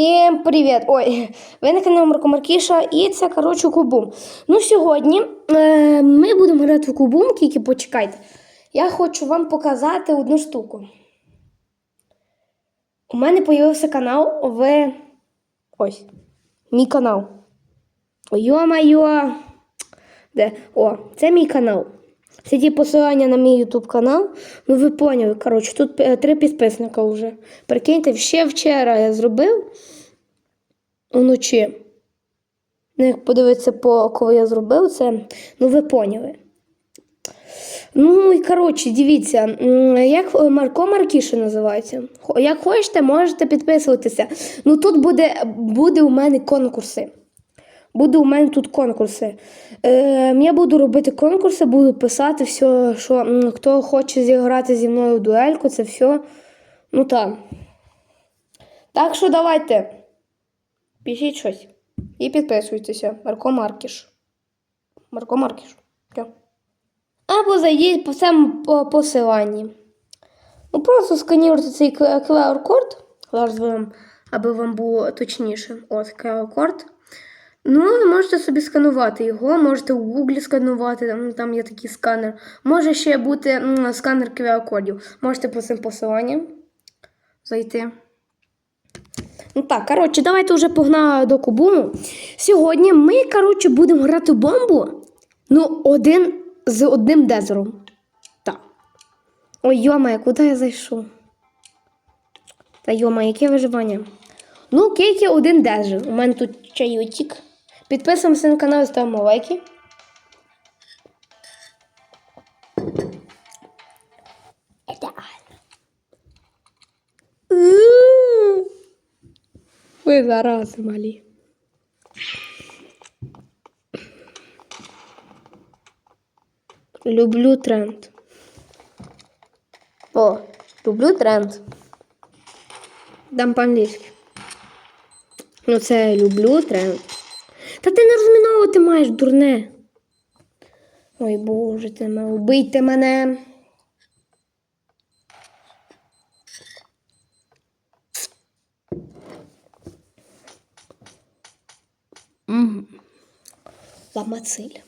Всім привіт! Ой, ви на каналі Марко Маркіша і це, коротше, Кубум. Ну, сьогодні е, ми будемо грати в Кубум, тільки почекайте. Я хочу вам показати одну штуку. У мене з'явився канал в. Ось. Мій канал. Йо-майо! Де? О, це мій канал. Це ті посилання на мій YouTube канал. Ну, ви поняли, коротше, тут е, три підписника вже. Прикиньте, ще вчора я зробив вночі. Ну, як подивитися, по коли я зробив це, ну ви поняли. Ну і коротше, дивіться, як е, Марко Маркіша називається. Як хочете, можете підписуватися. Ну тут буде, буде у мене конкурси. Буде у мене тут конкурси. Е, я буду робити конкурси, буду писати все, що хто хоче зіграти зі мною в дуельку, це все. Ну так. Так що давайте. Пишіть щось. І підписуйтеся. Марко Маркіш. Марко Маркіш. Все. Або зайдіть по по- посиланні. Ну просто сканіруйте цей QR-код. Зараз вам, аби вам було точніше. Ось QR-код. Ну, можете собі сканувати його, можете в Google сканувати, там, там є такий сканер. Може ще бути м, сканер QR-кодів. Можете по цим посиланням зайти. Ну так, коротше, давайте вже погнали до кубуму. Сьогодні ми, коротше, будемо грати бомбу. Ну, один з одним дезером. Так. Ой, йома, куди я зайшов? Та йома, яке виживання? Ну, кейки один дезер. У мене тут чайотик. Підписуємося на канал, ставимо лайки. Ви зарази малі. Люблю тренд. О, люблю тренд. Дам по-англійськи. Ну, це люблю тренд. Та ти не розміновувати маєш, дурне. Ой, боже ти мене, убийте мене. Угу. Ламациль.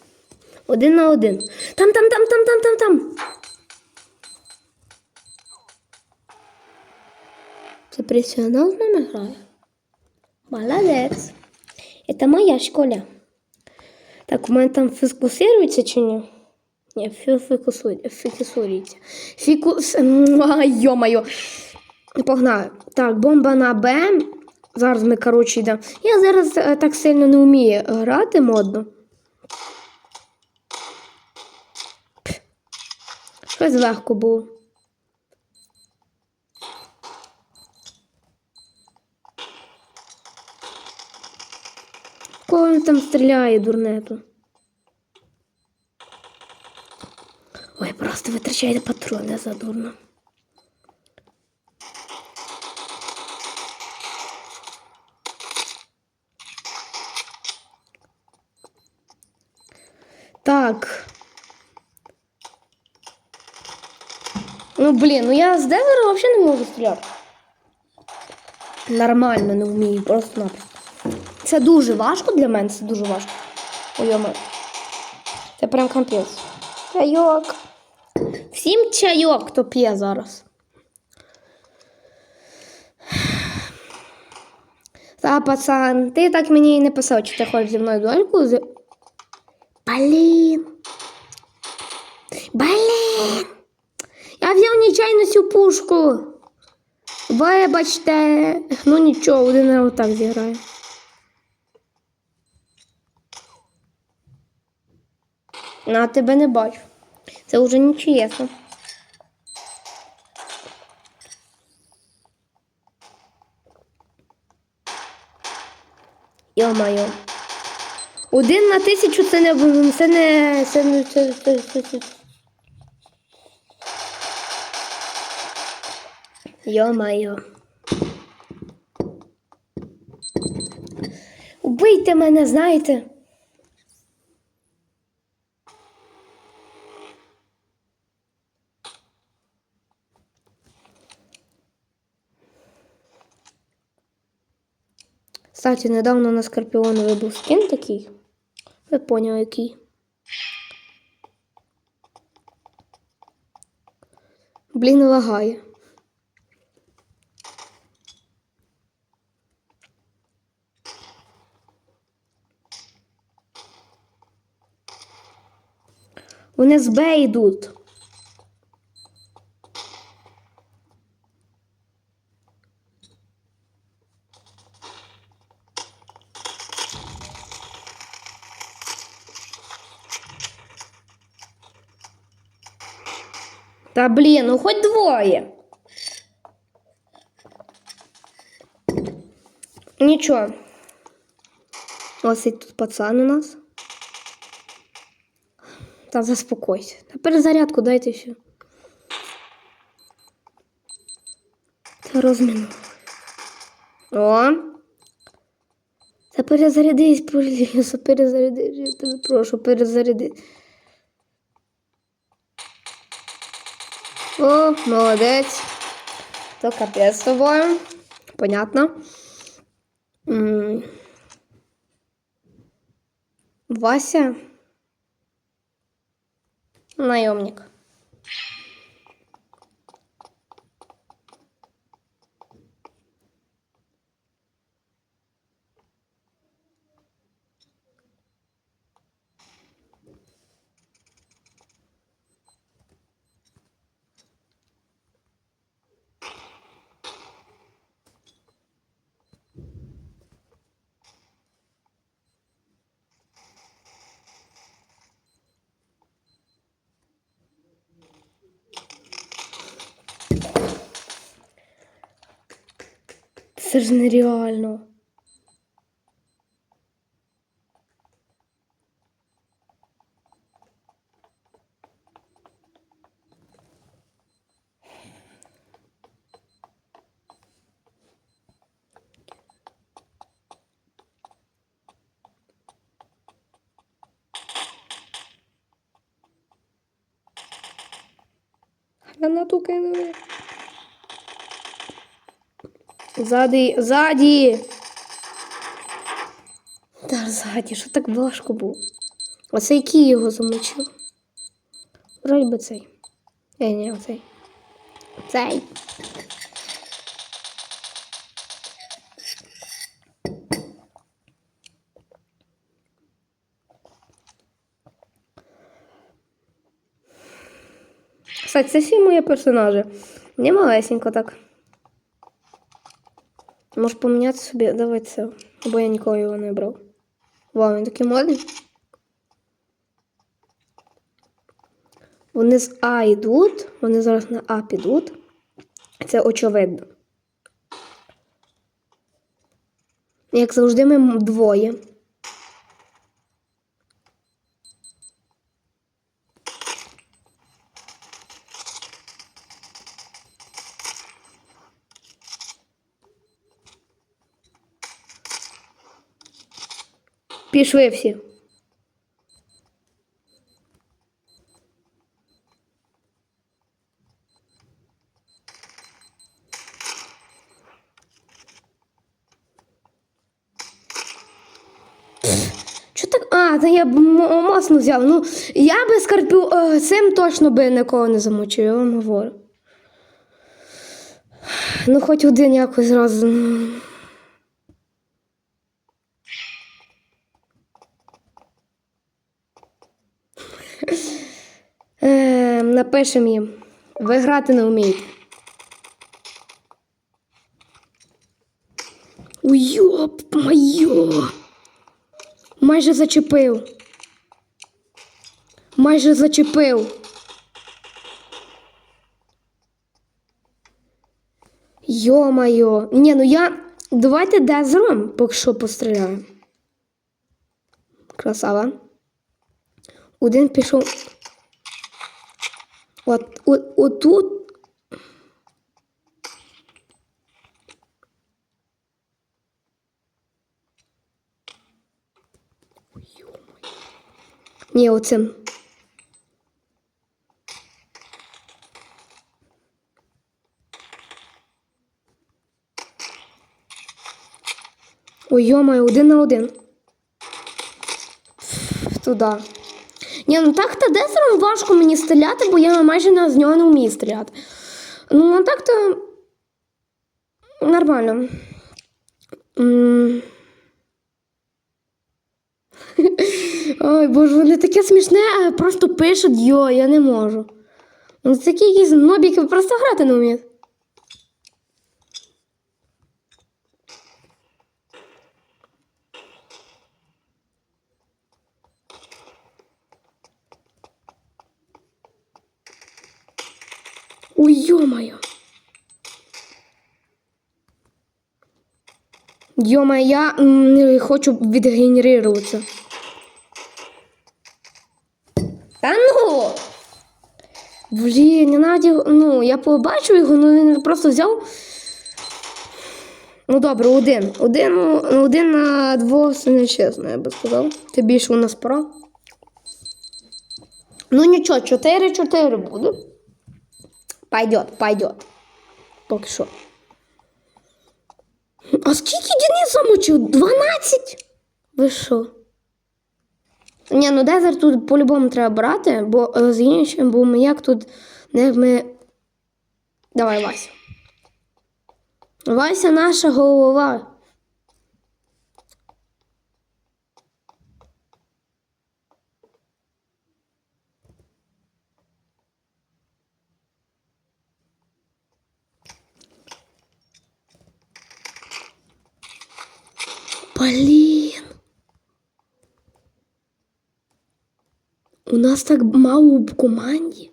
Один на один. Там, там, там, там, там, там, там. Це професіонал з нами грає. Молодець. Это моя школа. Так, у мене там фокусується чи ні? Ні, фікусується. Фікусується. Фікус... Йо-моє. Погнали. Так, бомба на Б. Зараз ми, коротше, йдемо. Я зараз е, так сильно не вмію грати модно. Щось легко було. там стріляє, дурнету? Ой, просто витрачайте патрони задурно. Так. Ну, блін, ну я з Девера взагалі не можу стріляти. Нормально не вмію, просто-напросто. Це дуже важко для мене, це дуже важко. Ой, йома. Це прям капець. Чайок. Всім чайок, хто п'є зараз. Та, пацан, ти так мені і не писав, чи ти хочеш зі мною дуельку. З... Блін. Блін. Я взяв нечайно цю пушку. Вибачте. Ну нічого, один я отак зіграю. На тебе не бачу. Це вже нечесно. Йо-моє. Один на тисячу це не це не це не це, це, це, це. Йо-моє. Убийте мене, знаєте? Кстати, недавно на Скорпіонові був скін такий. Ви поняли, який. Блін, лагає. Вони з Б йдуть. Та блін, ну хоч двоє. Нічого. Ось і тут пацан у нас. Та заспокойся. Та перезарядку дайте все. Та розміну. О. Та перезарядись, пожалуйста, перезарядись. Я тебе прошу, перезаряди. О, молодець. То капець з тобою. Понятно. М. Вася. Наемник. Це ж нереально. Гранату кинули. Ззаді, ззаді. Та ззаді, що так важко було. Оцей який його замочив? Вроді би цей. Е, ні, оцей. Цей. Кстати, це всі мої персонажі. Не малесенько так. Може поміняти собі, давай це. Бо я ніколи його не брав. Вау, він такий модний. Вони з А йдуть, вони зараз на А підуть. Це очевидно. Як завжди, ми двоє. Пішли всі. А, та я б моцно взяв. Ну, я би скарпів е, цим точно би нікого не замочив, я вам говорю. Ну, хоч один якось зразу. ну. Е, напишемо їм. Ви грати не вмієте. Ой, йоп моє. Майже зачепив. Майже зачепив. Йо-моє. Ні, ну я. Давайте дезером, поки що постріляємо. Красава. Один пішов. От, от, отут. Ні, оцим. Ой, йомаю, один на один. Туда. Ні, ну так то дезером важко мені стріляти, бо я майже з нього не вмію стріляти. Ну, а так то нормально. Ой, боже, вони таке смішне, а просто пишуть йо, я не можу. Ну, це такі якісь нобіки просто грати не вміють. Ой, ё-моё. Ё-моё, я не хочу відгенерироваться. Та ну! Блін, я навіть його, ну, я побачив його, ну він просто взяв. Ну добре, один. Один, ну, один на двох це не чесно, я би сказав. Ти більше у нас пора. Ну нічого, 4-4 буде. Пойдет, пойдет. Поки що. А скільки Денис замочив? 12? Ви що? Ні, ну дезерт тут по-любому треба брати, бо е, з іншим, бо ми як тут не ми. Давай, Вася. Вася наша голова. Блін. У нас так мало в команді.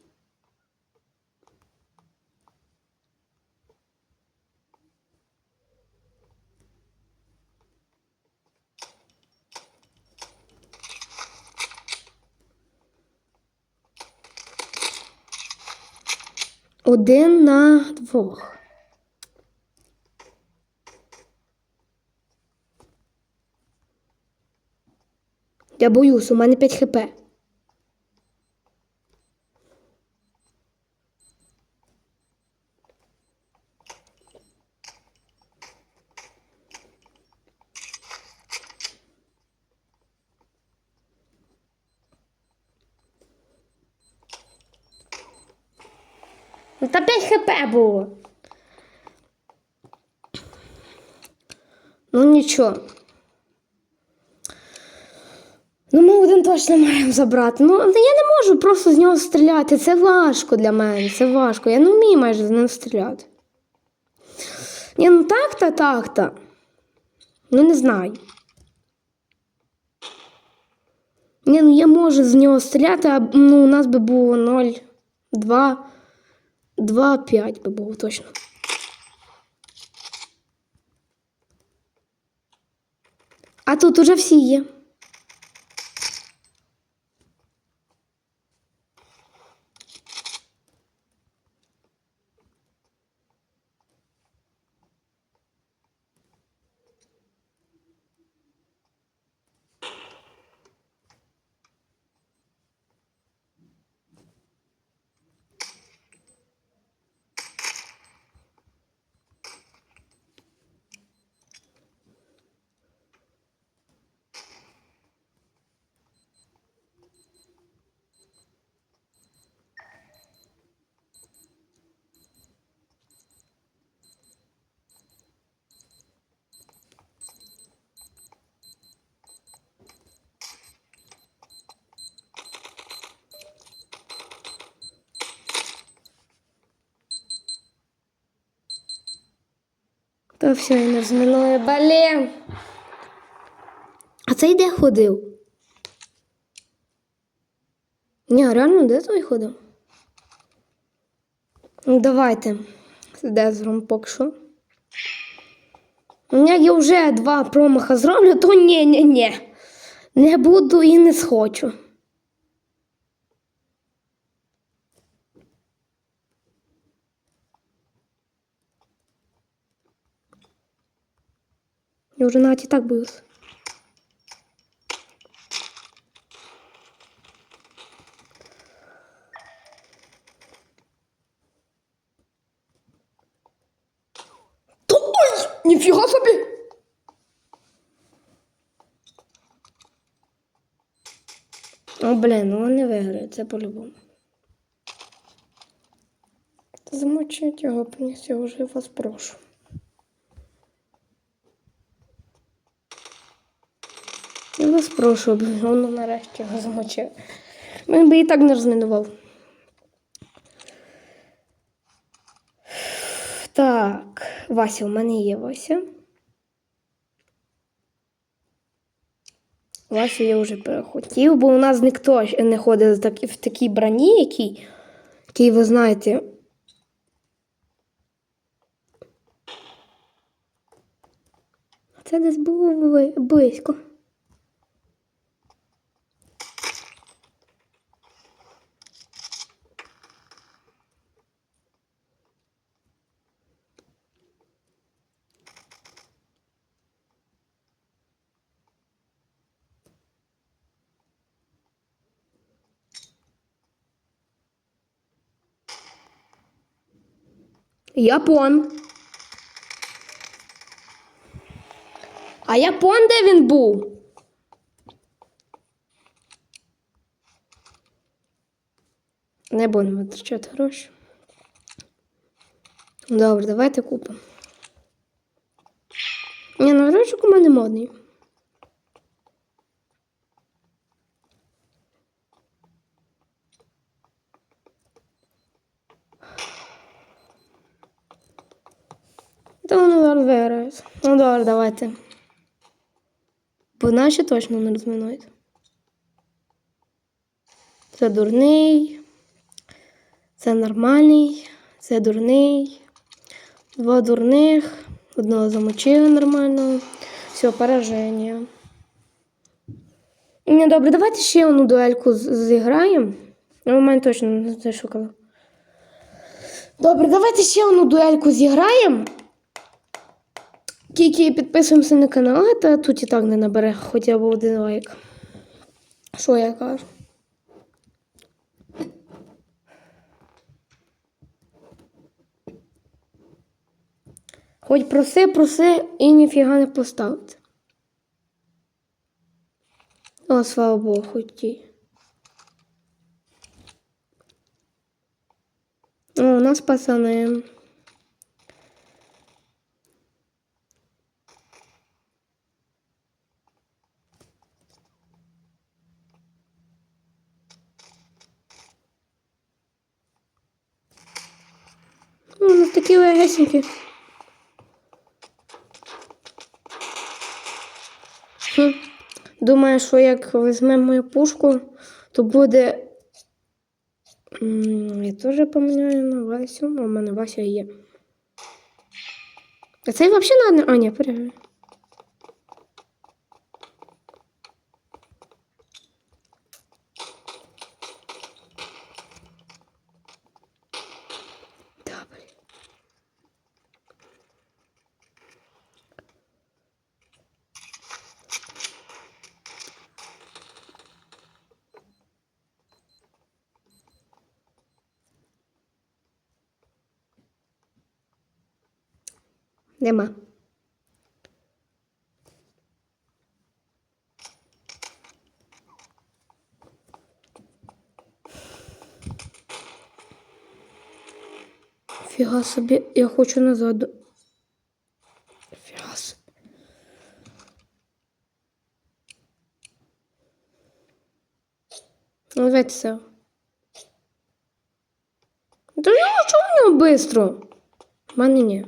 Один на двох. Я боюсь, у мене 5 хп. Ну, Та 5 хп було. Ну нічого. Ну, ми один точно маємо забрати. Ну, я не можу просто з нього стріляти. Це важко для мене. Це важко. Я не вмію майже з ним стріляти. Ні, ну так-то, так-то. Ну, не знаю. Ні, ну я можу з нього стріляти, а ну, у нас би було 0, 2, 2, 5 би було точно. А тут уже всі є. Та все, я не змінує блін. А цей де ходив? Ні, реально, де той ходив? Ну, давайте. Дезером поки що. Ну, Як я вже два промаха зроблю, то ні, ні, ні. Не буду і не схочу. уже Нати так боюсь. Нифига себе! О, блін, ну не виграє, це по-любому. Замочіть його, пані, я вже вас прошу. Я вас прошу, воно нарешті його замочив. Він би і так не розмінував. Так, Вася, у мене є Вася. Вася я вже перехотів, бо у нас ніхто не ходить в такій броні, якій, який, ви знаєте. Це десь було близько. Япон. А Япон де він був? Не будемо витрачати гроші. Добре, давайте купимо. Ні, ну грошик у мене модний. Та воно зараз виграють. Ну добре, давайте. Бо наші точно не розмінують. Це дурний. Це нормальний. Це дурний. Два дурних. Одного замочили нормально. Все, пораження. Ні, добре, давайте ще одну дуельку зіграємо. Ну, У мене точно не зашукало. Добре, давайте ще одну дуельку зіграємо. Тільки підписуємося на канал, та тут і так не набере хоча б один лайк. Що я кажу? Хоч проси, проси і ніфіга не поставити. О, слава Богу, хоч ті. О, у нас пацани. Ну, у нас такі легесенькі. Думаю, що як візьмемо мою пушку, то буде. Я теж поміняю на Васю, а в мене Вася є. А це взагалі на одне. А, ні, перевірю. Добре. Нема. Фіга собі, я хочу назад. Фіга собі. Ну, давайте все. Да я чого в нього? В мене ні.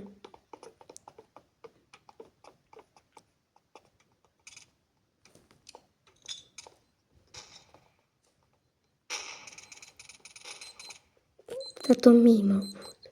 Та то мій, мав бути.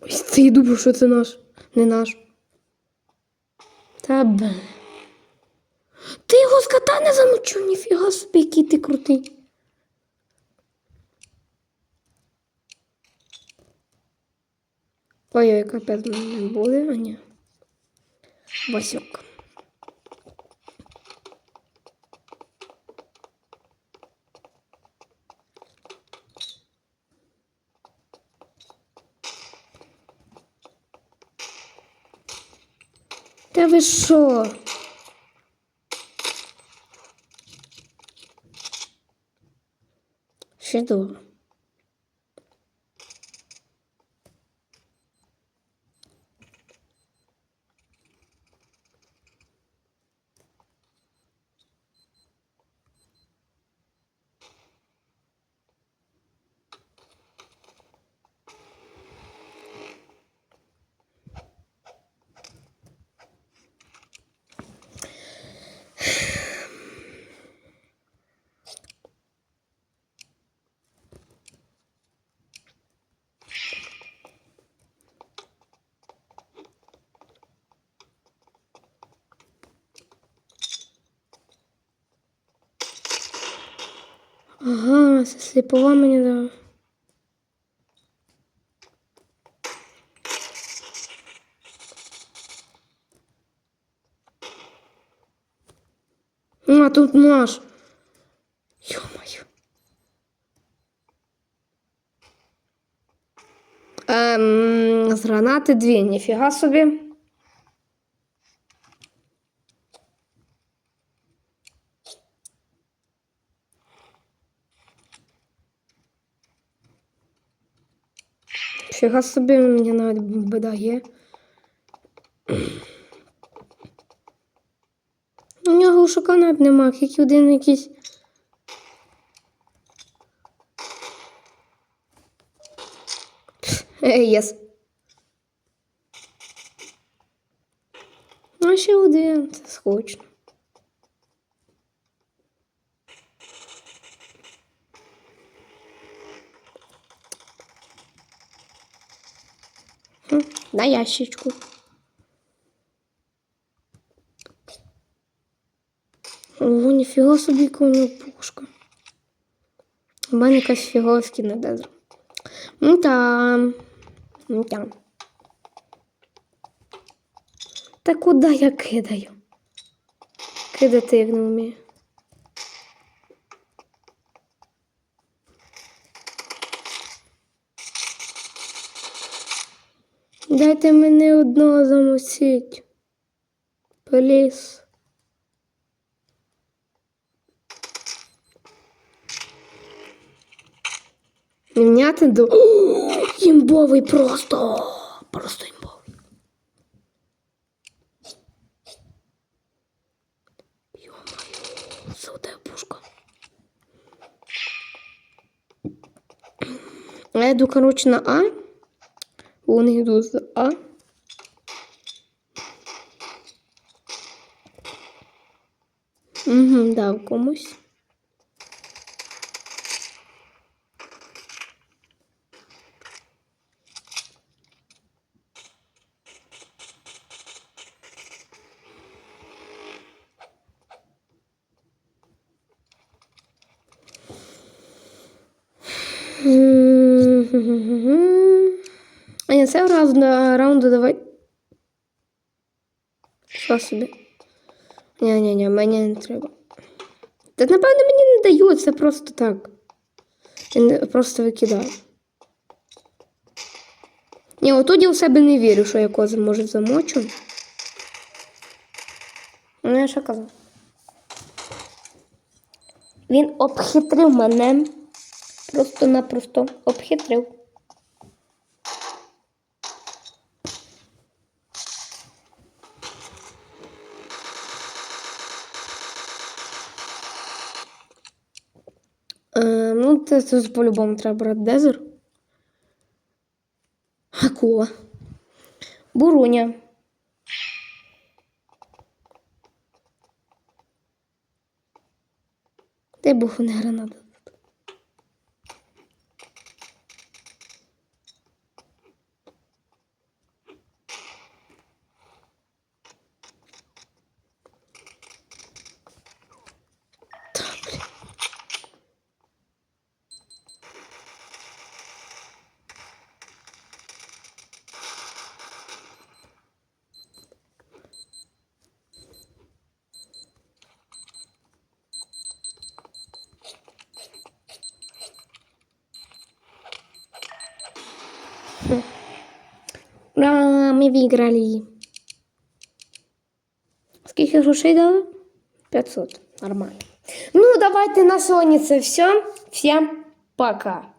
Ось це я думаю, що це наш. Не наш. Та бе кота не замочу, ніфіга собі, який ти крутий. Ой-ой, капець не буде, а ні. Васьок. Та ви що? Ще добре. Ага, сліпова мені дала. Ну, а тут наш. Ё-моё. Ем, з гранати дві, ніфіга собі. Мені навіть беда є. У нього глушака навіть нема, як один якийсь. Е, Єс. А ще один, це скучно. Хм, На ящичку. О, ніфіга собі, у нього пушка. У мене якась на дезер. Ну та. Ну та. Та куди я кидаю? Кидати як не вмію. Дайте мене одного замусіть. Поліс. Міняти до. О, імбовий просто. Просто імбовий. Йо-моє, золотая пушка. Я йду, короче, на А. Вони йдуть з А. Угу, дав комусь. М-м-м. А я це раз на раунду давай. Собі? Ні-ні-ні, мені не треба. Та напевно мені не дають, це просто так. Він просто викидаю. Ні, отут я у себе не вірю, що я коза може замочу. Ну, я що казав? Він обхитрив мене. Просто-напросто обхитрив. Е, ну, це, це по-любому треба брати дезер. Акула. Буруня. Дай Бог не граната. Та, блін. Мы выиграли. скільки грошей дали? 500. Нормально. Ну, давайте на сьогодні все. Всім пока.